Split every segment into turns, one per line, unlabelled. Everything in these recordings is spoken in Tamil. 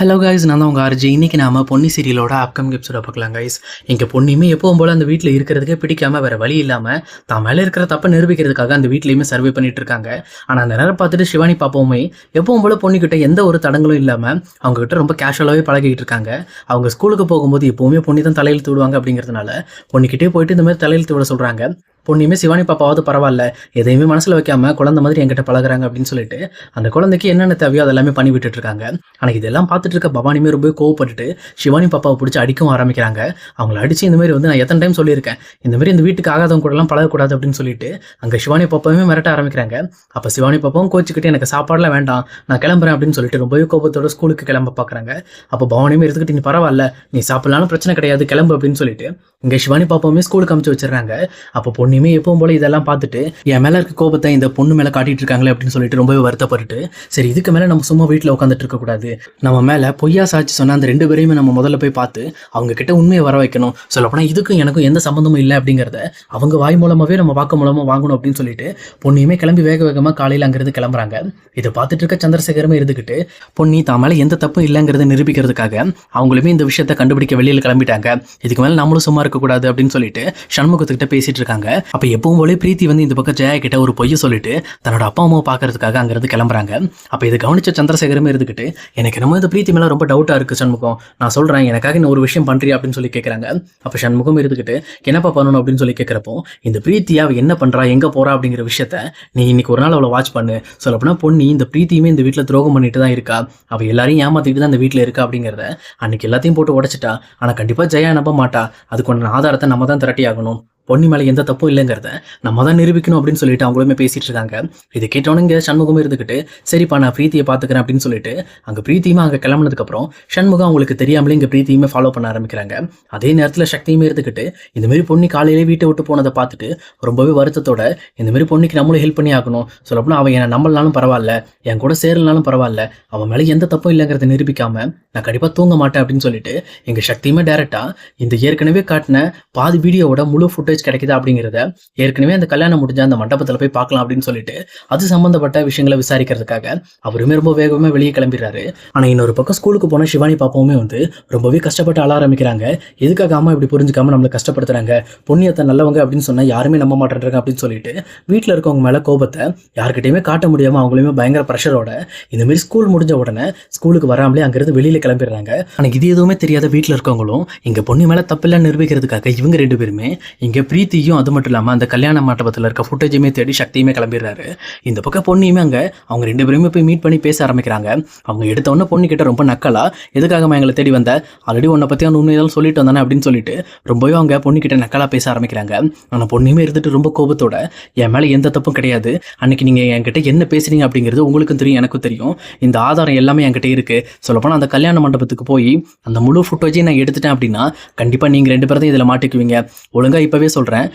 ஹலோ கைஸ் நான் தான் உங்கள் ஆர்ஜி இன்றைக்கி நாம பொன்னி சீரியலோட அப்கமிங் எபிசோட பார்க்கலாம் கைஸ் இங்கே பொன்னியுமே எப்பவும் போல் அந்த வீட்டில் இருக்கிறதுக்கே பிடிக்காம வேறு வழி இல்லாமல் தான் மேலே இருக்கிற தப்பை நிரூபிக்கிறதுக்காக அந்த வீட்லேயுமே சர்வே பண்ணிட்டு இருக்காங்க. ஆனால் அந்த நேரம் பார்த்துட்டு சிவானி பாப்போமே எப்பவும் போல் பொண்ணுக்கிட்ட எந்த ஒரு தடங்களும் இல்லாமல் அவங்ககிட்ட ரொம்ப கேஷுவலாகவே பழகிட்டு இருக்காங்க. அவங்க ஸ்கூலுக்கு போகும்போது எப்போவுமே பொண்ணி தான் தலையில் விடுவாங்க அப்படிங்கிறதுனால பொண்ணுக்கிட்டே போயிட்டு இந்த மாதிரி தலையெழுத்து விட சொல்கிறாங்க பொண்ணுமே சிவானி பாப்பாவது பரவாயில்ல. எதையுமே மனசில் வைக்காம குழந்தை மாதிரி என்கிட்ட பழகுறாங்க அப்படின்னு சொல்லிட்டு அந்த குழந்தைக்கு என்னென்ன தேவையோ அதெல்லாமே பண்ணி விட்டுட்டு இருக்காங்க ஆனால் இதெல்லாம் பார்த்துட்டு இருக்க பவானியுமே ரொம்ப கோவப்பட்டுட்டு சிவானி பாப்பாவை பிடிச்சி அடிக்கவும் ஆரம்பிக்கிறாங்க. அவங்கள அடிச்சு இந்த மாதிரி வந்து நான் எத்தனை டைம் சொல்லியிருக்கேன். இந்த மாதிரி இந்த வீட்டுக்கு ஆகாதவங்க கூடலாம் பழகக்கூடாது அப்படின்னு சொல்லிட்டு அங்கே சிவானி பாப்பாவுமே மிரட்ட ஆரம்பிக்கிறாங்க. அப்போ சிவானி பாப்பாவும் கோச்சிக்கிட்டு எனக்கு சாப்பாடுலாம் வேண்டாம் நான் கிளம்புறேன் அப்படின்னு சொல்லிட்டு ரொம்பவே கோபத்தோட ஸ்கூலுக்கு கிளம்ப பார்க்குறாங்க அப்போ பவானியுமே எடுத்துக்கிட்டு நீ பரவாயில்ல நீ சாப்பிடலாம் பிரச்சனை கிடையாது கிளம்பு அப்படின்னு சொல்லிட்டு இங்கே சிவானி பாப்பாவுமே ஸ்கூலுக்கு அமுச்சு வச்சிடறாங்க. அப்போ பொண்ணுமே எப்பவும் போல இதெல்லாம் பார்த்துட்டு என் மேலே இருக்க கோபத்தை இந்த பொண்ணு மேலே காட்டிட்டு இருக்காங்களே அப்படின்னு சொல்லிட்டு ரொம்பவே வருத்தப்பட்டுட்டு சரி இதுக்கு மேலே நம்ம சும்மா வீட்டில் உட்காந்துட்டு இருக்கக்கூடாது நம்ம மேலே பொய்யா சாட்சி சொன்ன அந்த ரெண்டு பேரையுமே நம்ம முதல்ல போய் பார்த்து அவங்க கிட்ட உண்மையை வர வைக்கணும். சொல்லப்போனால் இதுக்கும் எனக்கும் எந்த சம்மந்தமும் இல்லை அப்படிங்கிறத அவங்க வாய் மூலமாகவே நம்ம வாக்கு மூலமாக வாங்கணும் அப்படின்னு சொல்லிட்டு பொண்ணையுமே கிளம்பி வேக வேகமாக காலையில் அங்கிருந்து கிளம்புறாங்க. இதை பார்த்துட்டு இருக்க சந்திரசேகரமே இருந்துக்கிட்டு பொன்னி தான் மேலே எந்த தப்பும் இல்லைங்கிறத நிரூபிக்கிறதுக்காக அவங்களுமே இந்த விஷயத்தை கண்டுபிடிக்க வெளியில் கிளம்பிட்டாங்க. இதுக்கு மேலே நம்மளும் சும்மா இருக்கக்கூடாது அப்படின்னு சொல்லிட்டு சண்முகத்துக்கிட்ட பேசிட்டு இருக்காங்க. அப்போ எப்பவும் போல பிரீத்தி வந்து இந்த பக்கம் ஜெயா கிட்ட ஒரு பொய்ய சொல்லிட்டு தன்னோட அப்பா அம்மாவை பார்க்கறதுக்காக அங்கிருந்து கிளம்புறாங்க. அப்போ இதை கவனிச்ச சந்திரசேகரமே இருந்துக்கிட்டு எனக்கு என்னமோ இந்த பிரீத்தி மேலே ரொம்ப டவுட்டாக இருக்கு சண்முகம். நான் சொல்கிறேன் எனக்காக இன்னும் ஒரு விஷயம் பண்ணுறியா அப்படின்னு சொல்லி கேட்குறாங்க அப்போ சண்முகம் இருந்துக்கிட்டு என்னப்பா பண்ணணும்? அப்படின்னு சொல்லி கேட்குறப்போ இந்த பிரீத்தியா அவள் என்ன பண்ணுறா எங்கே போறா? அப்படிங்கிற விஷயத்த நீ இன்னைக்கு ஒரு நாள் அவளை வாட்ச் பண்ணு. சொல்லப்போனா பொண்ணு இந்த பிரீத்தியுமே இந்த வீட்டில் துரோகம் பண்ணிட்டு தான் இருக்கா? அவள் எல்லாரையும் ஏமாத்திட்டு தான் இந்த வீட்டில் இருக்கா? அப்படிங்கிறத அன்னைக்கு எல்லாத்தையும் போட்டு உடைச்சிட்டா. ஆனால் கண்டிப்பாக ஜெயா நம்ப மாட்டா. அதுக்கு ஆதாரத்தை நம்ம தான் திரட்டி ஆகணும் பொன்னி மேலே எந்த தப்பும் இல்லைங்கிறத நம்ம தான் நிரூபிக்கணும் அப்படின்னு சொல்லிட்டு அவங்களுமே பேசிட்டு இருக்காங்க. இது கேட்டவனு இங்கே சண்முகம் இருந்துக்கிட்டு சரிப்பா நான் பிரீத்தியை பார்த்துக்கிறேன் அப்படின்னு சொல்லிட்டு அங்கே பிரீத்தியுமே அங்கே கிளம்புனதுக்கப்புறம் சண்முகம் அவங்களுக்கு தெரியாமலே இங்கே பிரீத்தியுமே ஃபாலோ பண்ண ஆரம்பிக்கிறாங்க. அதே நேரத்தில் சக்தியுமே இருந்துக்கிட்டு இந்த மாதிரி பொண்ணு காலையிலே வீட்டை விட்டு போனதை பார்த்துட்டு ரொம்பவே வருத்தத்தோட இந்த மாதிரி பொண்ணுக்கு நம்மளும் ஹெல்ப் பண்ணி ஆகணும். சொல்லப்போனால் அவன் என்னை நம்மளாலும் பரவாயில்ல என் கூட சேரலனாலும் பரவாயில்ல அவன் மேலே எந்த தப்பும் இல்லைங்கிறத நிரூபிக்காம நான் கண்டிப்பாக தூங்க மாட்டேன் அப்படின்னு சொல்லிட்டு எங்கள் சக்தியுமே டேரெக்டாக இந்த ஏற்கனவே காட்டின பாதி வீடியோவோட முழு ஃபுட்டேஜ் கிடைக்குதா அப்படிங்கிறத ஏற்கனவே அந்த கல்யாணம் முடிஞ்ச அந்த மண்டபத்தில் போய் பார்க்கலாம் அப்படின்னு சொல்லிட்டு அது சம்மந்தப்பட்ட விஷயங்களை விசாரிக்கிறதுக்காக அவருமே ரொம்ப வேகமாக வெளியே கிளம்பிடுறாரு. ஆனால் இன்னொரு பக்கம் ஸ்கூலுக்கு போன சிவானி பாப்பாவுமே வந்து ரொம்பவே கஷ்டப்பட்டு அழ ஆரம்பிக்கிறாங்க. எதுக்காக அம்மா இப்படி புரிஞ்சுக்காம நம்மளை கஷ்டப்படுத்துறாங்க? புண்ணியத்தை நல்லவங்க அப்படின்னு சொன்னால் யாருமே நம்ப மாட்டேறாங்க அப்படின்னு சொல்லிட்டு வீட்டில் இருக்கவங்க மேலே கோபத்தை யார்கிட்டயுமே காட்ட முடியாமல் அவங்களையுமே பயங்கர ப்ரெஷரோட இந்தமாரி ஸ்கூல் முடிஞ்ச உடனே ஸ்கூலுக்கு வராமலே அங்கிருந்து வெளியில் கிளம்பிடுறாங்க. ஆனால் இது எதுவுமே தெரியாத வீட்டில் இருக்கவங்களும் இங்கே பொண்ணு மேலே தப்பில்லை நிரூபிக்கிறதுக்காக இவங்க ரெண்டு பேருமே இங்கே பிரீத்தியும் அது மட்டும் இல்லாமல் அந்த கல்யாண மண்டபத்தில் இருக்க ஃபுட்டேஜுமே தேடி சக்தியுமே கிளம்பிடுறாரு. இந்த பக்கம் பொண்ணையுமே அங்கே அவங்க ரெண்டு பேருமே போய் மீட் பண்ணி பேச ஆரம்பிக்கிறாங்க. அவங்க எடுத்தவொடனே பொண்ணுக்கிட்ட ரொம்ப நக்கலா எதுக்காகமா எங்களை தேடி வந்த? ஆல்ரெடி உன்னை பற்றி அந்த உண்மையெல்லாம் சொல்லிட்டு வந்தானே அப்படின்னு சொல்லிட்டு ரொம்பவே அவங்க பொண்ணுக்கிட்ட நக்கலாக நக்கலா பேச ஆரம்பிக்கிறாங்க. ஆனால் பொண்ணுமே இருந்துட்டு ரொம்ப கோபத்தோட என் மேலே எந்த தப்பும் கிடையாது. அன்னைக்கு நீங்கள் என்கிட்ட என்ன பேசுறீங்க அப்படிங்கிறது உங்களுக்கும் தெரியும் எனக்கும் தெரியும். இந்த ஆதாரம் எல்லாமே என்கிட்ட இருக்குது சொல்லப்போனால் அந்த கல்யாண மண்டபத்துக்கு போய் அந்த முழு ஃபுட்டோஜையும் நான் எடுத்துட்டேன் அப்படின்னா கண்டிப்பாக நீங்கள் ரெண்டு பேரும் இதில் மாட்டிக்குவீங்க. ஒழுங்காக இப்போவே சொல்கிறேன்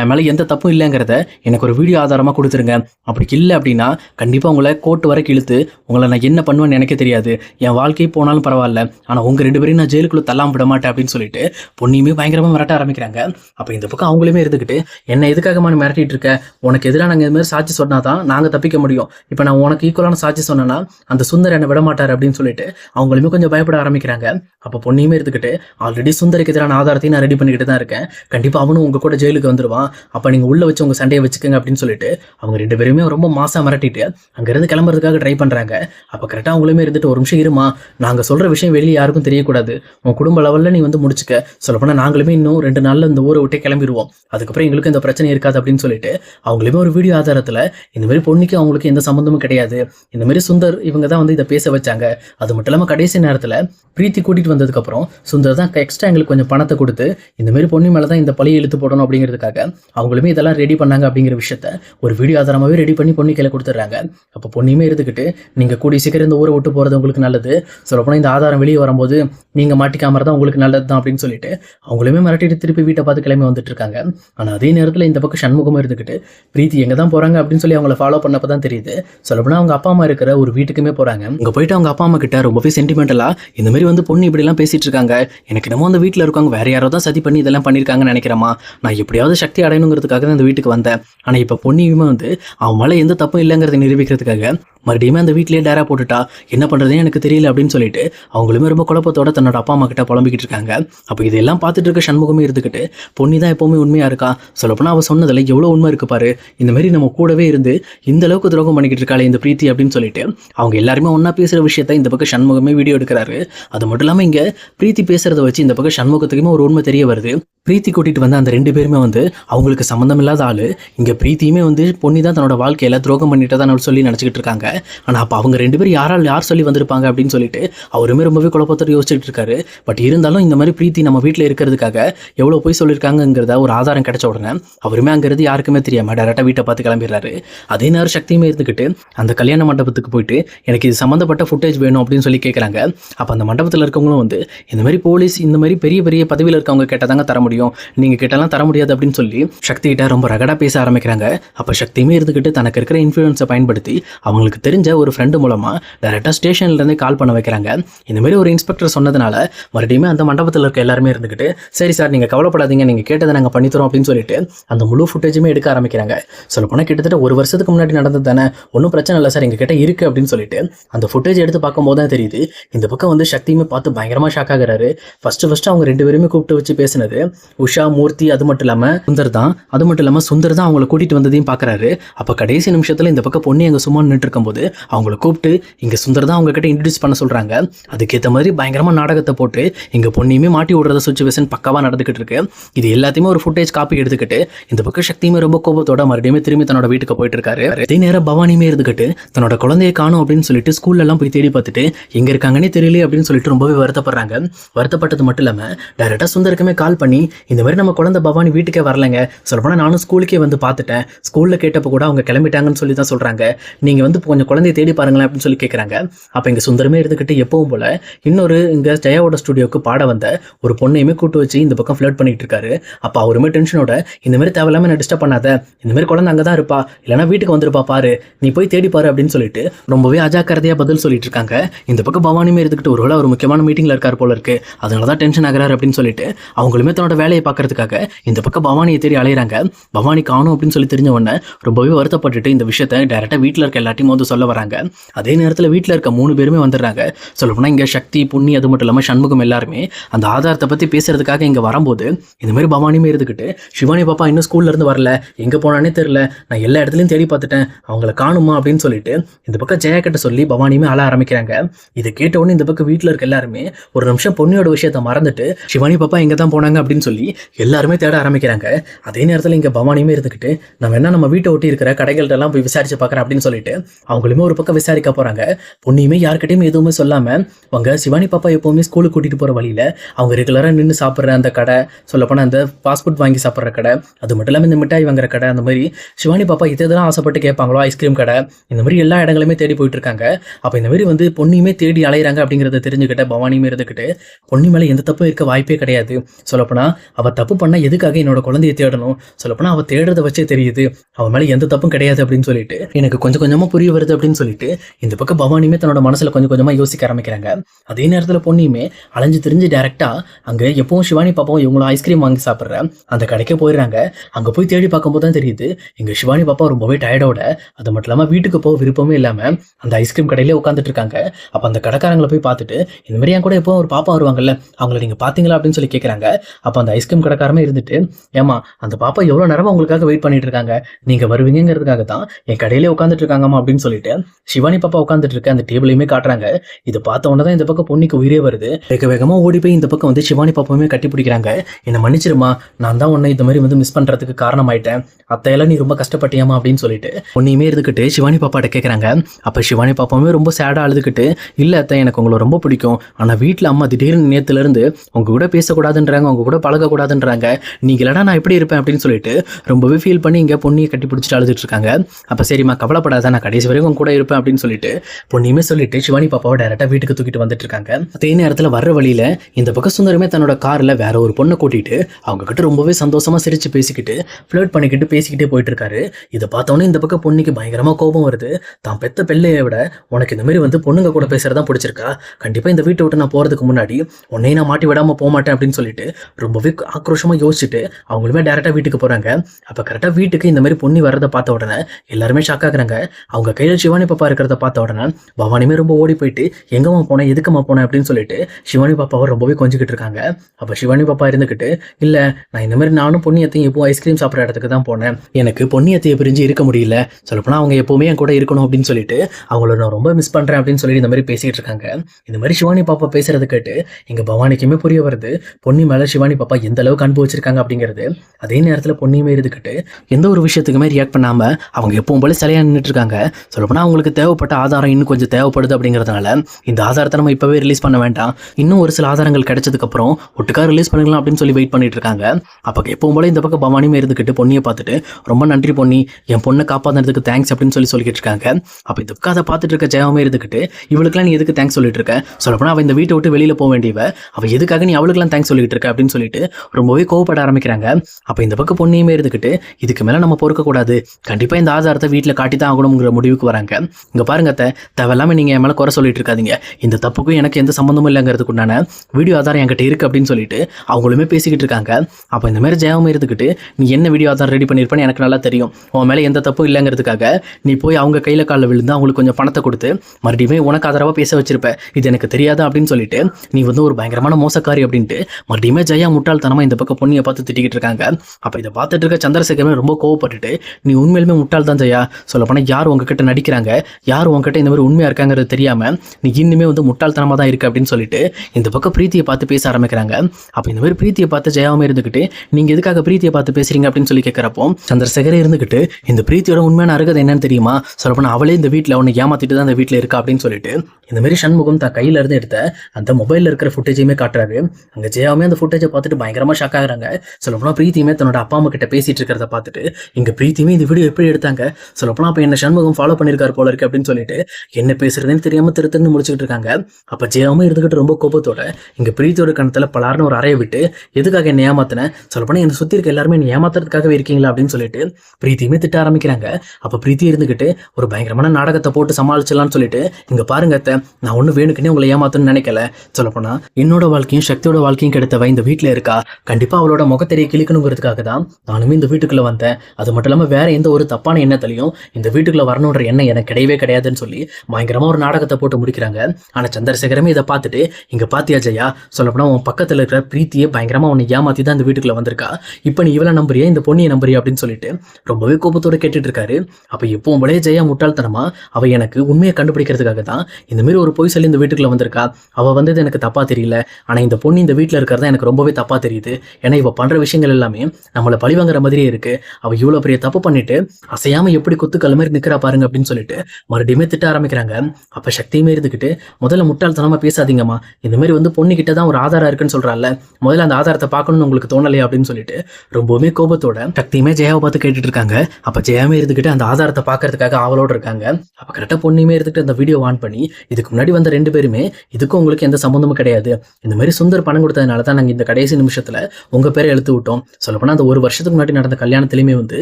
என் மேலே எந்த தப்பும் இல்லைங்கிறத எனக்கு ஒரு வீடியோ ஆதாரமாக கொடுத்துருங்க. அப்படி இல்லை அப்படின்னா கண்டிப்பாக உங்களை கோர்ட் வரைக்கும் இழுத்து உங்களை நான் என்ன பண்ணுவேன்னு எனக்கே தெரியாது. என் வாழ்க்கை போனாலும் பரவாயில்ல. ஆனால் உங்கள் ரெண்டு பேரையும் நான் ஜெயிலுக்குள்ளே தள்ளாம விட மாட்டேன் அப்படின்னு சொல்லிட்டு பொண்ணையுமே பயங்கரமாக மிரட்ட ஆரம்பிக்கிறாங்க. அப்போ இந்த பக்கம் அவங்களுமே இருந்துக்கிட்டு என்ன எதுக்காக நான் மிரட்டிட்டு இருக்க? உனக்கு எதிராக நாங்கள் இது மாதிரி சாட்சி சொன்னால் தான் நாங்கள் தப்பிக்க முடியும். இப்போ நான் உனக்கு ஈக்குவலான சாட்சி சொன்னேன்னா அந்த சுந்தர் என்னை விட மாட்டார் அப்படின்னு சொல்லிட்டு அவங்களுமே கொஞ்சம் பயப்பட ஆரம்பிக்கிறாங்க. அப்போ பொண்ணையுமே இருந்துக்கிட்டு ஆல்ரெடி சுந்தருக்கு எதிரான ஆதாரத்தையும் நான் ரெடி பண்ணிக்கிட்டு தான் இருக்கேன். கண்டிப்பாக அவனும் உங்கள் கூட ஜெயிலுக்கு வந்துடுவான் அப்போ நீங்கள் உள்ளே வச்சு உங்கள் சண்டையை வச்சுக்கோங்க அப்படின்னு சொல்லிட்டு அவங்க ரெண்டு பேருமே ரொம்ப மாசாக மிரட்டிட்டு அங்கேருந்து கிளம்புறதுக்காக ட்ரை பண்ணுறாங்க அப்போ கரெக்டாக அவங்களுமே இருந்துட்டு ஒரு நிமிஷம் இருமா? நாங்கள் சொல்கிற விஷயம் வெளியே யாருக்கும் தெரியக்கூடாது. உன் குடும்ப லெவலில் நீ வந்து முடிச்சுக்க. சொல்லப்போனால் நாங்களுமே இன்னும் ரெண்டு நாளில் இந்த ஊரை விட்டே கிளம்பிடுவோம் அதுக்கப்புறம் எங்களுக்கு இந்த பிரச்சனை இருக்காது அப்படின்னு சொல்லிட்டு அவங்களுமே ஒரு வீடியோ ஆதாரத்தில் இந்த மாதிரி பொண்ணுக்கு அவங்களுக்கு எந்த சம்மந்தமும் கிடையாது. இந்த மாதிரி சுந்தர் இவங்க தான் வந்து இதை பேச வச்சாங்க. அது மட்டும் இல்லாமல் கடைசி நேரத்தில் பிரீத்தி கூட்டிகிட்டு வந்ததுக்கப்புறம் சுந்தர் தான் எக்ஸ்ட்ரா எங்களுக்கு கொஞ்சம் பணத்தை கொடுத்து இந்த மாதிரி பொண்ணு மேலே தான் இந்த பழைய இழுத்து போடணும் அப்படிங்கிறதுக்காக அவங்களுமே இதெல்லாம் ரெடி பண்ணாங்க அப்படிங்கிற விஷயத்த ஒரு வீடியோ ஆதாரமாகவே ரெடி பண்ணி பொண்ணு கையில் கொடுத்துட்றாங்க. அப்போ பொண்ணையுமே இருந்துக்கிட்டு நீங்கள் கூடிய சீக்கிரம் இந்த ஊரை விட்டு போகிறது உங்களுக்கு நல்லது. சொல்லப்போனால் இந்த ஆதாரம் வெளியே வரும்போது நீங்கள் மாட்டிக்காம தான் உங்களுக்கு நல்லது தான் அப்படின்னு சொல்லிட்டு அவங்களுமே மிரட்டிட்டு திருப்பி வீட்டை பார்த்து கிளம்பி வந்துட்டு இருக்காங்க ஆனால் அதே நேரத்தில் இந்த பக்கம் சண்முகமும் இருந்துக்கிட்டு பிரீத்தி எங்கே தான் போகிறாங்க அப்படின்னு சொல்லி அவங்கள ஃபாலோ பண்ணப்போ தான் தெரியுது. சொல்லப்போனால் அவங்க அப்பா அம்மா இருக்கிற ஒரு வீட்டுக்குமே போகிறாங்க இங்கே போயிட்டு அவங்க அப்பா அம்மா கிட்ட ரொம்பவே சென்டிமெண்டலாக இந்த மாதிரி வந்து பொண்ணு இப்படிலாம் பேசிட்டு இருக்காங்க எனக்கு என்னமோ அந்த வீட்டில் இருக்காங்க வேற யாரோ தான் சதி பண்ணி இதெல்லாம் பண்ணியிருக்காங்கன்னு நினைக்கிறேமா நான் எப்படியாவது சக்தி அடையணுங்கிறதுக்காக தான் இந்த வீட்டுக்கு வந்தேன். ஆனால் இப்போ பொன்னியுமே வந்து அவன் மேலே எந்த தப்பும் இல்லைங்கிறத நிரூபிக்கிறதுக்காக மறுபடியும் அந்த வீட்லேயே டேரா போட்டுட்டா. என்ன பண்ணுறதுன்னு எனக்கு தெரியல அப்படின்னு சொல்லிட்டு அவங்களுமே ரொம்ப குழப்பத்தோட தன்னோட அப்பா அம்மா கிட்ட புலம்பிக்கிட்டு இருக்காங்க. அப்போ இதெல்லாம் பார்த்துட்டு இருக்க சண்முகமே இருந்துக்கிட்டு பொன்னி தான் எப்போவுமே உண்மையாக இருக்கா? சொல்லப்போனால் அவள் சொன்னதில் எவ்வளோ உண்மை இருக்கு பாரு. இந்த மாதிரி நம்ம கூடவே இருந்து இந்த அளவுக்கு துரோகம் பண்ணிக்கிட்டு இருக்காளே இந்த பிரீத்தி அப்படின்னு சொல்லிட்டு அவங்க எல்லாருமே ஒன்றா பேசுகிற விஷயத்த இந்த பக்கம் சண்முகமே வீடியோ எடுக்கிறாரு. அது மட்டும் இல்லாமல் இங்கே பிரீத்தி பேசுகிறத வச்சு இந்த பக்கம் சண்முகத்துக்குமே ஒரு உண்மை தெரிய வருது. பிரீத்தி கூட்டிட்டு வந்த அந்த ரெண்டு பேருமே வந்து அவங்களுக்கு சம்மந்தம் இல்லாத ஆளு. இங்க பிரீத்தியுமே வந்து பொன்னி தான் தன்னோட வாழ்க்கையில துரோகம் பண்ணிட்டு தான் சொல்லி நினச்சிக்கிட்டு இருக்காங்க. ஆனா அப்போ அவங்க ரெண்டு பேரும் யாரால் யார் சொல்லி வந்திருப்பாங்க அப்படின்னு சொல்லிட்டு அவருமே ரொம்பவே குழப்பத்தோடு யோசிச்சுட்டு இருக்காரு. பட் இருந்தாலும் இந்த மாதிரி பிரீத்தி நம்ம வீட்டில் இருக்கிறதுக்காக எவ்வளோ போய் சொல்லியிருக்காங்கங்கிறத ஒரு ஆதாரம் கிடைச்ச உடனே அவருமே அங்கிறது யாருக்குமே தெரியாம டேரெக்டாக வீட்டை பார்த்து கிளம்பிடுறாரு. அதே நேரம் சக்தியுமே இருந்துக்கிட்டு அந்த கல்யாண மண்டபத்துக்கு போயிட்டு எனக்கு இது சம்மந்தப்பட்ட ஃபுட்டேஜ் வேணும் அப்படின்னு சொல்லி கேட்குறாங்க அப்போ அந்த மண்டபத்தில் இருக்கவங்களும் வந்து இந்த மாதிரி போலீஸ் இந்த மாதிரி பெரிய பெரிய பதவியில் இருக்கவங்க கேட்டால் தர முடியும். நீங்கள் கேட்டாலாம் தர முடியாது அப்படின்னு சொல்லி சக்தி கிட்ட ரொம்ப ரகடா பேச ஆரம்பிக்கிறாங்க. அப்போ சக்தியுமே இருந்துக்கிட்டு தனக்கு இருக்கிற இன்ஃப்ளூயன்ஸை பயன்படுத்தி அவங்களுக்கு தெரிஞ்ச ஒரு ஃப்ரெண்டு மூலமாக டேரெக்டாக ஸ்டேஷன்லேருந்தே கால் பண்ண வைக்கிறாங்க. இந்த மாதிரி ஒரு இன்ஸ்பெக்டர் சொன்னதுனால மறுபடியும் அந்த மண்டபத்தில் இருக்க எல்லாருமே இருந்துக்கிட்டு சரி சார் நீங்கள் கவலைப்படாதீங்க நீங்கள் கேட்டதை நாங்கள் பண்ணித்தரோம் அப்படின்னு சொல்லிட்டு அந்த முழு ஃபுட்டேஜுமே எடுக்க ஆரம்பிக்கிறாங்க. சொல்லப்போனால் கிட்டத்தட்ட ஒரு வருஷத்துக்கு முன்னாடி நடந்தது தானே ஒன்றும் பிரச்சனை இல்லை சார் எங்ககிட்ட இருக்குது அப்படின்னு சொல்லிட்டு அந்த ஃபுட்டேஜ் எடுத்து பார்க்கும்போது தான் தெரியுது இந்த பக்கம் வந்து சக்தியுமே பார்த்து பயங்கரமாக ஷாக் ஆகிறாரு. ஃபர்ஸ்ட் ஃபர்ஸ்ட் அவங்க ரெண்டு பேருமே கூப்பிட்டு வச்சு பேசினது உஷா மூர்த்தி அது மட்டும் இல்லாமல் சுந்தர் தான். அது மட்டும் இல்லாமல் சுந்தர் தான் அவங்கள கூட்டிட்டு வந்ததையும் பார்க்குறாரு அப்போ கடைசி நிமிஷத்தில் இந்த பக்கம் பொண்ணு அங்கே சும்மா நின்றுட்டு இருக்கும்போது அவங்கள கூப்பிட்டு இங்கே சுந்தர் தான் அவங்க கிட்ட இன்ட்ரடியூஸ் பண்ண சொல்கிறாங்க அதுக்கேற்ற மாதிரி பயங்கரமாக நாடகத்தை போட்டு எங்கள் பொண்ணையுமே மாட்டி விடுறத சுச்சுவேஷன் பக்காவாக நடந்துக்கிட்டு இருக்கு. இது எல்லாத்தையுமே ஒரு ஃபுட்டேஜ் காப்பி எடுத்துக்கிட்டு இந்த பக்கம் சக்தியுமே ரொம்ப கோபத்தோட மறுபடியும் திரும்பி தன்னோட வீட்டுக்கு போயிட்டு இருக்காரு. அதே நேரம் பவானியுமே இருந்துக்கிட்டு தன்னோட குழந்தையை காணும் அப்படின்னு சொல்லிட்டு ஸ்கூல்ல எல்லாம் போய் தேடி பார்த்துட்டு எங்க இருக்காங்கன்னே தெரியல அப்படின்னு சொல்லிட்டு ரொம்பவே வருத்தப்படுறாங்க. வருத்தப்பட்டது மட்டும் இல்லாம டைரக்டா சுந்தருக்குமே கால் பண்ணி இந்த மாதிரி நம்ம குழந்தை பவானி வீட்டுக்கே வரலங்க. சொல்லப்போனா நானும் ஸ்கூலுக்கே வந்து பார்த்துட்டேன். ஸ்கூலில் கேட்டப்போ கூட அவங்க கிளம்பிட்டாங்கன்னு சொல்லி தான் சொல்றாங்க. நீங்கள் வந்து கொஞ்சம் குழந்தைய தேடி பாருங்களேன் அப்படின்னு சொல்லி கேட்குறாங்க அப்போ இங்க சுந்தரமே இருந்துக்கிட்டு எப்பவும் போல இன்னொரு இங்கே ஜெயாவோட ஸ்டுடியோக்கு பாட வந்த ஒரு பொண்ணையுமே கூட்டு வச்சு இந்த பக்கம் ஃப்ளட் பண்ணிகிட்டு இருக்காரு. அப்போ அவருமே டென்ஷனோட இந்த மாதிரி தேவையில்லாம நான் டிஸ்டர்ப் பண்ணாத. இந்த மாதிரி குழந்தை அங்கே தான் இருப்பா. இல்லைன்னா வீட்டுக்கு வந்திருப்பா பாரு. நீ போய் தேடி பாரு அப்படின்னு சொல்லிட்டு ரொம்பவே அஜாக்கிரதையாக பதில் சொல்லிட்டு இருக்காங்க. இந்த பக்கம் பவானியுமே இருந்துக்கிட்டு ஒருவேளை ஒரு முக்கியமான மீட்டிங்கில் இருக்கார் போல இருக்கு. அதனால தான் டென்ஷன் ஆகிறாரு அப்படின்னு சொல்லிட்டு அவங்களுமே தன்னோட வேலையை பார்க்கறதுக்காக இந்த பக்கம் பவானியை தேடி அலையிறாங்க. பவானி காணும் அப்படின்னு சொல்லி தெரிஞ்ச உடனே ரொம்பவே வருத்தப்பட்டுட்டு இந்த விஷயத்த டேரெக்டாக வீட்டில் இருக்க எல்லாத்தையும் வந்து சொல்ல வராங்க. அதே நேரத்தில் வீட்டில் இருக்க மூணு பேருமே வந்துடுறாங்க. சொல்லப்போனால் இங்கே சக்தி புண்ணி அது மட்டும் இல்லாமல் சண்முகம் எல்லாருமே அந்த ஆதாரத்தை பற்றி பேசுறதுக்காக இங்கே வரும்போது இந்த மாதிரி பவானியுமே இருந்துக்கிட்டு சிவானி பாப்பா இன்னும் ஸ்கூல்ல இருந்து வரல. எங்கே போனானே தெரில நான் எல்லா இடத்துலையும் தேடி பார்த்துட்டேன். அவங்கள காணுமா? அப்படின்னு சொல்லிட்டு இந்த பக்கம் ஜெயா கிட்ட சொல்லி பவானியுமே அழ ஆரம்பிக்கிறாங்க. இதை கேட்ட உடனே இந்த பக்கம் வீட்டில் இருக்க எல்லாருமே ஒரு நிமிஷம் பொண்ணியோட விஷயத்த மறந்துட்டு சிவானி பாப்பா எங்கே தான் போனாங்க? அப்படின்னு சொல்லி எல்லாருமே தேட ஆரம்பிக்கிறாங்க. அதே நேரத்தில் இங்கே பவானியுமே இருந்துக்கிட்டு நம்ம என்ன நம்ம வீட்டை ஒட்டி இருக்கிற கடைகள்ட்ட எல்லாம் போய் விசாரிச்சு பார்க்குறேன் அப்படின்னு சொல்லிட்டு அவங்களுமே ஒரு பக்கம் விசாரிக்க போகிறாங்க பொண்ணையுமே யார்கிட்டையும் எதுவுமே சொல்லாமல் அவங்க சிவானி பாப்பா எப்போவுமே ஸ்கூலுக்கு கூட்டிகிட்டு போகிற வழியில் அவங்க ரெகுலராக நின்று சாப்பிட்ற அந்த கடை சொல்லப்போனால் அந்த ஃபாஸ்ட் ஃபுட் வாங்கி சாப்பிட்ற கடை அது மட்டும் இல்லாமல் இந்த மிட்டாய் வாங்குற கடை அந்த மாதிரி சிவானி பாப்பா இது இதெல்லாம் ஆசைப்பட்டு கேட்பாங்களோ ஐஸ்கிரீம் கடை இந்த மாதிரி எல்லா இடங்களுமே தேடி போயிட்டு இருக்காங்க. அப்போ இந்த மாதிரி வந்து பொண்ணையுமே தேடி அலையிறாங்க அப்படிங்கிறத தெரிஞ்சுக்கிட்ட பவானியுமே இருந்துக்கிட்டு பொன்னி மேலே எந்த தப்பும் இருக்க வாய்ப்பே கிடையாது. சொல்லப்போனால் அவள் தப்பு பண்ணால் எதுக்கு எதுக்காக என்னோட குழந்தைய தேடணும்? சொல்லப்போனால் அவள் தேடுறத வச்சே தெரியுது. அவன் மேலே எந்த தப்பும் கிடையாது அப்படின்னு சொல்லிட்டு எனக்கு கொஞ்சம் கொஞ்சமாக புரிய வருது அப்படின்னு சொல்லிட்டு இந்த பக்கம் பவானியுமே தன்னோட மனசில் கொஞ்சம் கொஞ்சமாக யோசிக்க ஆரம்பிக்கிறாங்க. அதே நேரத்தில் பொண்ணியுமே அலைஞ்சு திரிஞ்சு டேரெக்டாக அங்கே எப்பவும் சிவானி பாப்பாவும் இவங்களும் ஐஸ்கிரீம் வாங்கி சாப்பிட்ற அந்த கடைக்கே போயிடுறாங்க. அங்கே போய் தேடி பார்க்கும்போது தான் தெரியுது எங்கள் சிவானி பாப்பா ரொம்பவே டயர்டோட அது மட்டும் இல்லாமல் வீட்டுக்கு போக விருப்பமே இல்லாமல் அந்த ஐஸ்கிரீம் கடையிலே உட்காந்துட்டு இருக்காங்க. அப்போ அந்த கடைக்காரங்களை போய் பார்த்துட்டு இந்த மாதிரி என் கூட எப்போ ஒரு பாப்பா வருவாங்கல்ல அவங்கள நீங்கள் பார்த்தீங்களா அப்படின்னு சொல்லி கேட்குறாங்க அப்போ அந்த ஐஸ்கிரீம் கடைக்காரமே இருந்துட்டு ஏமா அந்த பாப்பா எவ்வளோ நேரமா உங்களுக்காக வெயிட் பண்ணிட்டு இருக்காங்க? நீங்கள் வருவீங்கிறதுக்காக தான் என் கடையிலே உட்காந்துட்டு இருக்காங்கம்மா அப்படின்னு சொல்லிட்டு சிவானி பாப்பா உட்காந்துட்டு இருக்க. அந்த டேபிளையுமே காட்டுறாங்க. இதை பார்த்த உடனே தான் இந்த பக்கம் பொண்ணுக்கு உயிரே வருது. வேக வேகமா ஓடி போய் இந்த பக்கம் வந்து சிவானி பாப்பாவுமே கட்டி பிடிக்கிறாங்க. என்னை மன்னிச்சிருமா நான் தான் உன்னை இந்த மாதிரி வந்து மிஸ் பண்றதுக்கு காரணமாயிட்டேன். அத்தையெல்லாம் நீ ரொம்ப கஷ்டப்பட்டியாமா அப்படின்னு சொல்லிட்டு உன்னையுமே இருந்துக்கிட்டு சிவானி பாப்பாட்ட கேட்குறாங்க அப்போ சிவானி பாப்பாவுமே ரொம்ப சேடாக அழுதுகிட்டு இல்லை அத்தை எனக்கு உங்களை ரொம்ப பிடிக்கும். ஆனால் வீட்டில் அம்மா திடீர்னு நேத்துல இருந்து உங்க கூட பேசக்கூடாதுன்றாங்க உங்க கூட பழகக்கூடாதுன்றாங்க. நீங்கள் இல்லடா நான் எப்படி இருப்பேன்? அப்படின்னு சொல்லிட்டு ரொம்பவே ஃபீல் பண்ணி இங்கே பொண்ணியை கட்டி பிடிச்சிட்டு அழுதுட்டு இருக்காங்க. அப்போ சரிம்மா கவலைப்படாத நான் கடைசி வரைக்கும் உங்க கூட இருப்பேன் அப்படின்னு சொல்லிட்டு பொண்ணியுமே சொல்லிட்டு சிவானி பாப்பாவை டேரெக்டாக வீட்டுக்கு தூக்கிட்டு வந்துட்டு இருக்காங்க. அதே நேரத்தில் வர்ற வழியில இந்த பக்கம் சுந்தரமே தன்னோட காரில் வேற ஒரு பொண்ணை கூட்டிட்டு அவங்க கிட்ட ரொம்பவே சந்தோஷமா சிரிச்சு பேசிக்கிட்டு ஃப்ளர்ட் பண்ணிக்கிட்டு பேசிக்கிட்டே போயிட்டு இருக்காரு. இதை பார்த்தோன்னே இந்த பக்கம் பொண்ணுக்கு பயங்கரமாக கோபம் வருது. தான் பெத்த பிள்ளையை விட உனக்கு இந்த மாதிரி வந்து பொண்ணுங்க கூட பேசுறதா பிடிச்சிருக்கா? கண்டிப்பாக இந்த வீட்டை விட்டு நான் போறதுக்கு முன்னாடி உன்னையும் நான் மாட்டி விடாமல் போக மாட்டேன் அப்படின்னு சொல்லிட்டு ரொம்பவே ஆக்ரோஷமாக யோசிச்சுட்டு முடிச்சுட்டு அவங்களுமே டேரெக்டாக வீட்டுக்கு போகிறாங்க அப்போ கரெக்டாக வீட்டுக்கு இந்த மாதிரி பொண்ணு வர்றதை பார்த்த உடனே எல்லாருமே ஷாக் ஆகுறாங்க. அவங்க கையில் சிவானி பாப்பா இருக்கிறத பார்த்த உடனே பவானியுமே ரொம்ப ஓடி போயிட்டு எங்கம்மா போனேன் எதுக்குமா போனேன் அப்படின்னு சொல்லிட்டு சிவானி பாப்பாவை ரொம்பவே கொஞ்சிக்கிட்டு இருக்காங்க. அப்போ சிவானி பாப்பா இருந்துக்கிட்டு இல்லை நான் இந்த மாதிரி நானும் பொன்னியத்தையும் எப்போ ஐஸ்கிரீம் சாப்பிட்ற இடத்துக்கு தான் போனேன். எனக்கு பொன்னியத்தையை பிரிஞ்சு இருக்க முடியல. சொல்லப்போனால் அவங்க எப்போவுமே என் கூட இருக்கணும் அப்படின்னு சொல்லிட்டு அவங்கள நான் ரொம்ப மிஸ் பண்ணுறேன் அப்படின்னு சொல்லி இந்த மாதிரி பேசிக்கிட்டு இருக்காங்க. இந்த மாதிரி சிவானி பாப்பா பேசுறது கேட்டு எங்கள் பவானிக்குமே புரிய வருது. பொன்னி மேலே சிவானி பாப்பா எந்த அளவுக்கு அனுபவிச்சிருக்காங்க அப்படிங்கிறது அதே நேரத்தில் பொன்னியுமே இருந்துக்கிட்டு எந்த ஒரு விஷயத்துக்குமே ரியாக்ட் பண்ணாமல் அவங்க எப்பவும் போல சிலையாக நின்றுட்டு இருக்காங்க சொல்லப்போனால் அவங்களுக்கு தேவைப்பட்ட ஆதாரம் இன்னும் கொஞ்சம் தேவைப்படுது அப்படிங்கிறதுனால இந்த ஆதாரத்தை நம்ம இப்போவே ரிலீஸ் பண்ண வேண்டாம். இன்னும் ஒரு சில ஆதாரங்கள் கிடைச்சதுக்கப்புறம் ஒட்டுக்கா ரிலீஸ் பண்ணிக்கலாம் அப்படின்னு சொல்லி வெயிட் பண்ணிட்டு இருக்காங்க. அப்போ எப்பவும் போல இந்த பக்கம் பவானியுமே இருந்துக்கிட்டு பொண்ணியை பார்த்துட்டு ரொம்ப நன்றி பொன்னி என் பொண்ணை காப்பாற்றுறதுக்கு தேங்க்ஸ் அப்படின்னு சொல்லி சொல்லிக்கிட்டு இருக்காங்க. அப்போ இந்த பக்கம் அதை பார்த்துட்டு இருக்க ஜெயமே இருந்துக்கிட்டு இவளுக்குலாம் நீ எதுக்கு தேங்க்ஸ் சொல்லிட்டு இருக்க? சொல்லப்போனால் அவள் இந்த வீட்டை விட்டு வெளியில் போக வேண்டியவ அவள் எதுக்காக நீ அவளுக்குலாம் தேங்க்ஸ் சொல்லிட்டு இருக்க? அப்படின்னு சொல்லிட்டு ரொம்பவே கோவப்பட ஆரம்பிக்கிறாங்க. அப்போ இந்த பக்கம் பொண்ணையுமே இருந்துக்கிட்டு இதுக்கு மேலே நம்ம பொறுக்கக்கூடாது கண்டிப்பாக இந்த ஆதாரத்தை வீட்டில் காட்டி தான் ஆகணுங்கிற முடிவுக்கு வராங்க. இங்கே பாருங்க தேவையில்லாமல் நீங்கள் என் மேலே குறை சொல்லிட்டு இருக்காதீங்க. இந்த தப்புக்கும் எனக்கு எந்த சம்மந்தமும் இல்லைங்கிறதுக்கு உண்டான வீடியோ ஆதாரம் என்கிட்ட இருக்கு அப்படின்னு சொல்லிட்டு அவங்களுமே பேசிக்கிட்டு இருக்காங்க. அப்போ இந்த மாதிரி ஜெயமும் இருந்துக்கிட்டு நீ என்ன வீடியோ ஆதாரம் ரெடி பண்ணியிருப்பேன்னு எனக்கு நல்லா தெரியும். உன் மேலே எந்த தப்பும் இல்லைங்கிறதுக்காக நீ போய் அவங்க கையில் காலில் விழுந்து அவங்களுக்கு கொஞ்சம் பணத்தை கொடுத்து மறுபடியுமே உனக்கு ஆதரவாக பேச வச்சிருப்ப. இது எனக்கு தெரியாது? அப்படின்னு சொல்லிட்டு நீ வந்து ஒரு பயங்கரமான மோசக்காரி அப்படின்ட்டு மறுபடியும் ஜெயா முட்டாள்தனமாக இந்த பக்கம் பொண்ணியை பார்த்து திட்டிக்கிட்டு இருக்காங்க. அப்போ இதை பார்த்துட்டு இருக்க சந்திரசேகரமே ரொம்ப கோவப்பட்டுட்டு நீ உண்மையிலுமே முட்டாள் தான் ஜெயா. சொல்லப்போனால் யார் உங்ககிட்ட நடிக்கிறாங்க? யார் உங்ககிட்ட இந்த மாதிரி உண்மையாக இருக்காங்கிறது தெரியாமல் நீ இன்னுமே வந்து முட்டாள்தனமாக தான் இருக்கு அப்படின்னு சொல்லிட்டு இந்த பக்கம் பிரீத்தியை பார்த்து பேச ஆரம்பிக்கிறாங்க. அப்போ இந்த மாதிரி பிரீத்தியை பார்த்து ஜெயாவும் இருந்துக்கிட்டு நீங்கள் எதுக்காக பிரீத்தியை பார்த்து பேசுறீங்க? அப்படின்னு சொல்லி கேட்குறப்போ சந்திரசேகரே இருந்துக்கிட்டு இந்த பிரீத்தியோட உண்மையான அருகதை என்னன்னு தெரியுமா? சொல்லப்போனால் அவளே இந்த வீட்டில் உன்னை ஏமாத்திட்டு தான் இந்த வீட்டில் இருக்கா? அப்படின்னு சொல்லிட்டு இந்த மாதிரி சண்முகம் தான் கையில இருந்து எடுத்த அந்த மொபைலில் இருக்கிற ஃபுட்டேஜையுமே காட்டுறாரு. அங்கே ஜெயாவுமே அந்த ஃபுட்டேஜை பார்த்துட்டு பயங்கரமாக ஷாக் ஆகுறாங்க. சொல்லப்போனால் பிரீத்தியுமே தன்னோட அப்பா அம்மா கிட்ட பேசிட்டு இருக்கிறத பார்த்துட்டு இங்கே பிரீத்தியுமே இந்த வீடியோ எப்படி எடுத்தாங்க? சொல்லப்போனால் அப்போ என்ன சண்முகம் ஃபாலோ பண்ணியிருக்காரு போல இருக்கு அப்படின்னு சொல்லிட்டு என்ன பேசுறதுன்னு தெரியாம திரு திருன்னு முடிச்சுக்கிட்டு இருக்காங்க. அப்போ ஜெயாவும் இருந்துகிட்டு ரொம்ப கோபத்தோட இங்க பிரீத்தியோட கணத்துல பலார்னு ஒரு அறைய விட்டு எதுக்காக என்ன ஏமாத்தினேன் சொல்லப்போனால் என்னை சுற்றி இருக்க எல்லாருமே என்ன ஏமாத்துறதுக்காகவே இருக்கீங்களா? அப்படின்னு சொல்லிட்டு பிரீத்தியுமே திட்ட ஆரம்பிக்கிறாங்க. அப்போ பிரீத்தி இருந்துகிட்டு ஒரு பயங்கரமான நாடகத்தை போட்டு சமாளிச்சிடலாம்னு சொல்லிட்டு இங்க பாருங்க அத்தை நான் ஒன்றும் வேணுக்குன்னே உங்களை ஏமாத்தணும்னு நினைக்கல. சொல்லப்போனா என்னோட வாழ்க்கையும் சக்தியோட வாழ்க்கையும் கிடைத்தவ இந்த வீட்டில் இருக்கா? கண்டிப்பா அவளோட முகத்தெரிய கிளிக்கணுங்கிறதுக்காக தான் நானுமே இந்த வீட்டுக்குள்ள வந்தேன். அது மட்டும் இல்லாமல் வேற எந்த ஒரு தப்பான எண்ணத்துலையும் இந்த வீட்டுக்குள்ள வரணுன்ற எண்ணம் எனக்கு கிடையவே கிடையாதுன்னு சொல்லி பயங்கரமா ஒரு நாடகத்தை போட்டு முடிக்கிறாங்க. ஆனா சந்திரசேகரமே இதை பார்த்துட்டு இங்க பார்த்தியா ஜெயா? சொல்லப்போனா உன் பக்கத்துல இருக்கிற பிரீத்தியை பயங்கரமா உன்னை ஏமாத்தி தான் இந்த வீட்டுக்குள்ள வந்திருக்கா. இப்போ நீ இவளை நம்புறியா? இந்த பொண்ணியை நம்புறியா? அப்படின்னு சொல்லிட்டு ரொம்பவே கோபத்தோட கேட்டுட்டு இருக்காரு. அப்ப எப்பவும் போலே ஜெயா முட்டாள்தனமா அவ எனக்கு உண்மையை கண்டுபிடிக்கிறதுக்காக தான் இந்த மாதிரி ஒரு பொய் சொல்லி இந்த வீட்டுக்குள்ளே வந்திருக்கா. அவ வந்தது எனக்கு தப்பா தெரியல. ஆனா இந்த பொண்ணு இந்த வீட்டில் இருக்கிறது எனக்கு ரொம்பவே தப்பா தெரியுது. ஏன்னா இவ பண்ணுற விஷயங்கள் எல்லாமே நம்மளை பழிவாங்குற மாதிரியே இருக்குது அவள் இவ்வளோ பெரிய தப்பு பண்ணிட்டு அசையாமல் எப்படி குத்துக்கல் மாதிரி நிற்கிறா பாருங்க அப்படின்னு சொல்லிட்டு மறுபடியுமே திட்ட ஆரம்பிக்கிறாங்க. அப்போ சக்தியுமே இருந்துக்கிட்டு முதல்ல முட்டாள்தனமாக பேசாதீங்கம்மா. இந்த மாதிரி வந்து பொண்ணுக்கிட்ட தான் ஒரு ஆதாரம் இருக்குன்னு சொல்கிறாள் முதல்ல அந்த ஆதாரத்தை பார்க்கணும்னு உங்களுக்கு தோணலையா அப்படின்னு சொல்லிட்டு ரொம்பவுமே கோபத்தோட சக்தியுமே ஜெயாவை பார்த்து கேட்டுட்டு இருக்காங்க. அப்போ ஜெயாமே இருந்துக்கிட்டு அந்த ஆதாரத்தை பார்க்கறதுக்காக அவளோடு இருக்காங்க. அப்போ கரெக்டாக பொண்ணுமே இருந்துட்டு அந்த வீடியோ ஆன் பண்ணி இதுக்கு முன்னாடி வந்த ரெண்டு பேருமே இதுக்கும் உங்களுக்கு எந்த சம்மந்தமும் கிடையாது. இந்த மாதிரி சுந்தர் பணம் கொடுத்ததுனால தான் நாங்கள் இந்த கடைசி நிமிஷத்தில் உங்கள் பேரை எழுத்து விட்டோம். சொல்லப்போனால் அந்த ஒரு வருஷத்துக்கு முன்னாடி நடந்த கல்யாணத்துலையுமே வந்து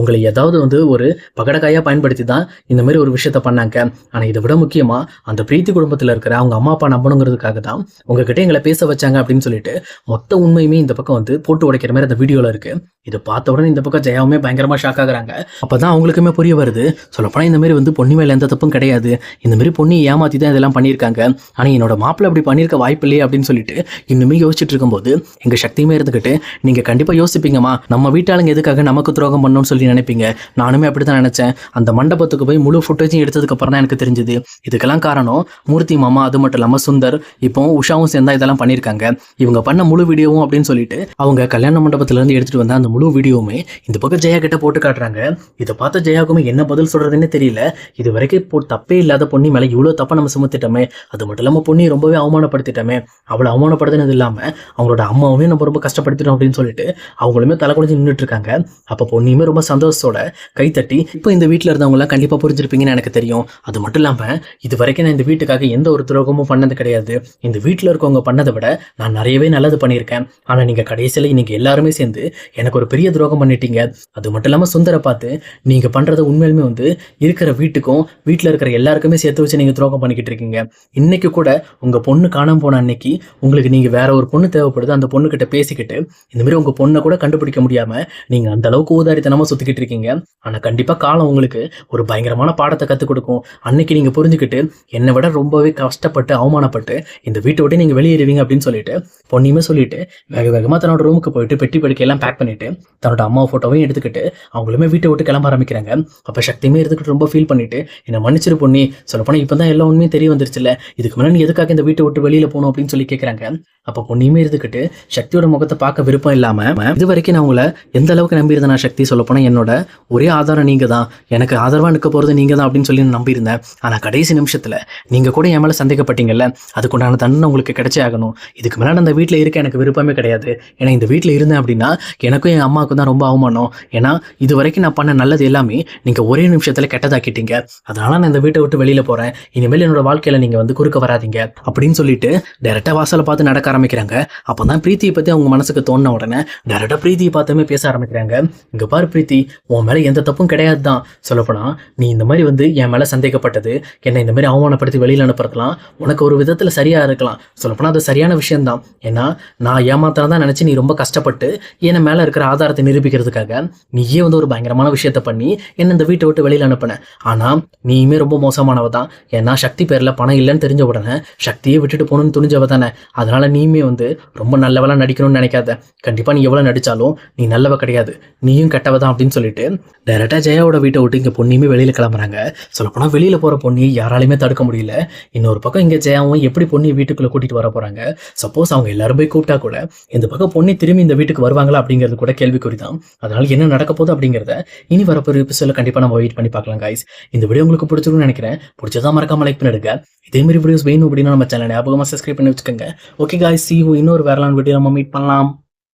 உங்களை ஏதாவது வந்து ஒரு பகடக்காயாக பயன்படுத்தி தான் இந்த மாதிரி ஒரு விஷயத்த பண்ணாங்க. ஆனால் இதை விட முக்கியமாக அந்த பிரீத்தி குடும்பத்தில் இருக்கிற அவங்க அம்மா அப்பா நம்பணுங்கிறதுக்காக தான் உங்ககிட்ட எங்களை பேச வச்சாங்க அப்படின்னு சொல்லிட்டு மொத்த உண்மையுமே இந்த பக்கம் வந்து போட்டு உடைக்கிற மாதிரி அந்த வீடியோவில் இருக்குது இதை பார்த்த உடனே இந்த பக்கம் ஜெயாவுமே பயங்கரமாக ஷாக் ஆகுறாங்க. அப்பதான் அவங்களுக்குமே புரிய வருது. சொல்லப்போனால் இந்த மாதிரி வந்து பொன்னி மேலே எந்த தப்பும் கிடையாது. இந்த மாதிரி பொண்ணி ஏமாற்றி தான் இதெல்லாம் பண்ணியிருக்காங்க. ஆனால் என்னோட மாப்பிள்ளை அப்படி பண்ணியிருக்க வாய்ப்பு இல்லையே அப்படின்னு சொல்லிட்டு இன்னுமே யோசிச்சுட்டு இருக்கும்போது எங்கள் சக்தியுமே இருந்துக்கிட்டு நீங்க கண்டிப்பா யோசிப்பீங்கம்மா. நம்ம வீட்டாளுங்க எதுக்காக நமக்கு துரோகம் பண்ணணும்னு சொல்லி நினைப்பீங்க? நானுமே அப்படிதான் நினைச்சேன். அந்த மண்டபத்துக்கு போய் முழு ஃபுட்டேஜும் எடுத்ததுக்கு அப்புறம் தான் எனக்கு தெரிஞ்சது. இதுக்கெல்லாம் காரணம் மூர்த்தி மாமா அது மட்டும் இல்லாம சுந்தர் இப்போ உஷாவும் சேர்ந்தா இதெல்லாம் பண்ணியிருக்காங்க இவங்க பண்ண முழு வீடியோவும் அப்படின்னு சொல்லிட்டு அவங்க கல்யாண மண்டபத்துல இருந்து எடுத்துட்டு வந்த அந்த முழு வீடியோவுமே இந்த பக்கம் ஜெயா கிட்ட போட்டு காட்டுறாங்க. இதை பார்த்த ஜெயாக்குமே என்ன பதில் சொல்றதுன்னே தெரியல. இது வரைக்கும் இப்போ தப்பே இல்லாத பொண்ணி மேல இவ்வளவு தப்பா நம்ம சுமத்திட்டோமே. அது மட்டும் இல்லாம பொண்ணி ரொம்பவே அவமானப்படுத்திட்டோமே. அவளை அவமானப்படுத்தினது இல்லாம அவங்களோட அம்மாவுமே நம்ம ரொம்ப கஷ்டப்படுத்திட்டோம் அப்படின்னு சொல்லிட்டு அவங்களுமே தலை குடிஞ்சு நின்றுட்டு இருக்காங்க அப்போ பொண்ணியுமே ரொம்ப சந்தோஷத்தோட கை தட்டி இப்போ இந்த வீட்டில் இருந்தவங்கலாம் கண்டிப்பாக புரிஞ்சிருப்பீங்கன்னு எனக்கு தெரியும். அது மட்டும் இல்லாமல் இது வரைக்கும் நான் இந்த வீட்டுக்காக எந்த ஒரு துரோகமும் பண்ணது கிடையாது. இந்த வீட்டில் இருக்கவங்க பண்ணதை விட நான் நிறையவே நல்லது பண்ணியிருக்கேன். ஆனால் நீங்கள் கடைசியில் இன்னைக்கு எல்லாருமே சேர்ந்து எனக்கு ஒரு பெரிய துரோகம் பண்ணிட்டீங்க. அது மட்டும் இல்லாமல் சுந்தரை பார்த்து நீங்கள் பண்ணுறத உண்மையிலுமே வந்து இருக்கிற வீட்டுக்கும் வீட்டில் இருக்கிற எல்லாருக்குமே சேர்த்து வச்சு நீங்கள் துரோகம் பண்ணிக்கிட்டு இருக்கீங்க. இன்னைக்கு கூட உங்கள் பொண்ணு காணாமல் போன அன்னைக்கு உங்களுக்கு நீங்கள் வேற ஒரு பொண்ணு தேவைப்படுது. அந்த பொண்ணுக்கிட்ட பேசிக்கிட்டு இந்த மாதிரி உங்க பொண்ணை கூட கண்டுபிடிக்க முடியாம நீங்க அந்த அளவுக்கு ஊதாரித்தனமா சுத்திக்கிட்டு இருக்கீங்க. ஆனா கண்டிப்பா காலம் உங்களுக்கு ஒரு பயங்கரமான பாடத்தை கத்துக் கொடுக்கும். அன்னைக்கு நீங்க புரிஞ்சுக்கிட்டு என்னை விட ரொம்பவே கஷ்டப்பட்டு அவமானப்பட்டு இந்த வீட்டை விட்டு நீங்க வெளியேறுவீங்க அப்படின்னு சொல்லிட்டு பொண்ணையுமே சொல்லிட்டு வேக வேகமா தன்னோட ரூமுக்கு போயிட்டு பெட்டி படுக்கையெல்லாம் பேக் பண்ணிட்டு தன்னோட அம்மா போட்டோவையும் எடுத்துக்கிட்டு அவங்களுமே வீட்டை விட்டு கிளம்ப ஆரம்பிக்கிறாங்க. அப்ப சக்தியுமே எடுத்துக்கிட்டு ரொம்ப ஃபீல் பண்ணிட்டு என்னை மன்னிச்சிரு பொண்ணி சொல்லப்போனா இப்பதான் எல்லா உண்மையும் தெரிய வந்துருச்சுல இதுக்கு முன்னாடி எதுக்காக இந்த வீட்டை விட்டு வெளியில போகணும்? அப்படின்னு சொல்லி கேட்குறாங்க அப்ப பொண்ணையுமே இருந்துக்கிட்டு சக்தியோட முகத்தை பார்க்க விருப்பம் இல்லாம இது வரைக்கும் நான் உங்களை எந்த அளவுக்கு நம்பியிருந்தேன் நான் சக்தி சொல்ல போனா என்னோட ஒரே ஆதாரம் நீங்க தான் எனக்கு ஆதரவா நிற்க போறது நீங்க தான் அப்படின்னு சொல்லி நான் நம்பியிருந்தேன். ஆனா கடைசி நிமிஷத்துல நீங்க கூட என் மேல சந்தேகப்பட்டீங்கல்ல அதுக்குண்டான தண்டனை உங்களுக்கு கிடைச்சே ஆகணும். இதுக்கு மேல அந்த வீட்டில் இருக்க எனக்கு விருப்பமே கிடையாது. ஏன்னா இந்த வீட்டில் இருந்தேன் அப்படின்னா எனக்கும் என் அம்மாவுக்கும் தான் ரொம்ப அவமானம். ஏன்னா இது வரைக்கும் நான் பண்ண நல்லது எல்லாமே நீங்க ஒரே நிமிஷத்துல கெட்டதாக்கிட்டீங்க. அதனால நான் இந்த வீட்டை விட்டு வெளியில போறேன். இனிமேல் என்னோட வாழ்க்கையில நீங்க வந்து குறுக்க வராதீங்க அப்படின்னு சொல்லிட்டு டைரக்டா வாசலை பார்த்து நடக்க ஆரம்பிக்கிறாங்க. அப்பதான் பிரீத்தியை பத்தி அவங்க மனசுக்கு தோணுன உடனே டைரக்டா பிரீத்தியை பார்த்துமே பேச ஆரம்பிக்கிறாங்க. இங்கே பாரு பிரீத்தி உன் மேல எந்த தப்பும் கிடையாது தான் சொல்லப்போனா நீ இந்த மாதிரி வந்து என் மேல சந்தேகப்பட்டது என்னை இந்த மாதிரி அவமானப்படுத்தி வெளியில அனுப்புறதுலாம் உனக்கு ஒரு விதத்துல சரியா இருக்கலாம். சொல்லப்போனா அது சரியான விஷயம்தான். ஏன்னா நான் ஏமாத்திரம் தான் நினைச்சு நீ ரொம்ப கஷ்டப்பட்டு என் மேல இருக்கிற ஆதாரத்தை நிரூபிக்கிறதுக்காக நீயே வந்து ஒரு பயங்கரமான விஷயத்த பண்ணி என்னை இந்த வீட்டை விட்டு வெளியில அனுப்பினேன் ஆனா நீயுமே ரொம்ப மோசமானவ தான் ஏன்னா சக்தி பேர்ல பணம் இல்லைன்னு தெரிஞ்ச உடனே சக்தியை விட்டுட்டு போகணும்னு துணிஞ்சவ தானே. அதனால நீயுமே வந்து ரொம்ப நல்லவளா நடிக்கணும்னு நினைக்காத. கண்டிப்பாக நீ எவ்வளோ நடித்தாலும் நீ நல்லவ கிடையாது. நீயும் கெட்டவ தான் அப்படின்னு சொல்லிட்டு டேரெக்டாக ஜெயாவோட வீட்டை விட்டு இங்கே பொண்ணியுமே வெளியில் கிளம்புறாங்க. சொல்லப்போனால் வெளியில் போகிற பொண்ணி யாராலையுமே தடுக்க முடியல. இன்னொரு பக்கம் இங்கே ஜெயாவும் எப்படி பொண்ணியை வீட்டுக்குள்ளே கூட்டிகிட்டு வர போகிறாங்க சப்போஸ் அவங்க எல்லாரும் போய் கூப்பிட்டா கூட இந்த பக்கம் பொண்ணி திரும்பி இந்த வீட்டுக்கு வருவாங்களா அப்படிங்கிறது கூட கேள்விக்குறி தான் அதனால் என்ன நடக்க போகுது அப்படிங்கிறத இனி வரப்போற எபிசோட கண்டிப்பாக நம்ம வெயிட் பண்ணி பார்க்கலாம் காய்ஸ் இந்த வீடியோ உங்களுக்கு பிடிச்சிருக்கும்னு நினைக்கிறேன். பிடிச்சதா மறக்காம லைக் பண்ணிடுங்க. இதே மாதிரி வீடியோஸ் வேணும் அப்படின்னா நம்ம சேனல் ஞாபகமாக சப்ஸ்கிரைப் பண்ணி வச்சுக்கோங்க. ஓகே காய்ஸ் சி இன்னொரு வேறலான வீடியோ நம்ம மீட் பண்ணலாம்.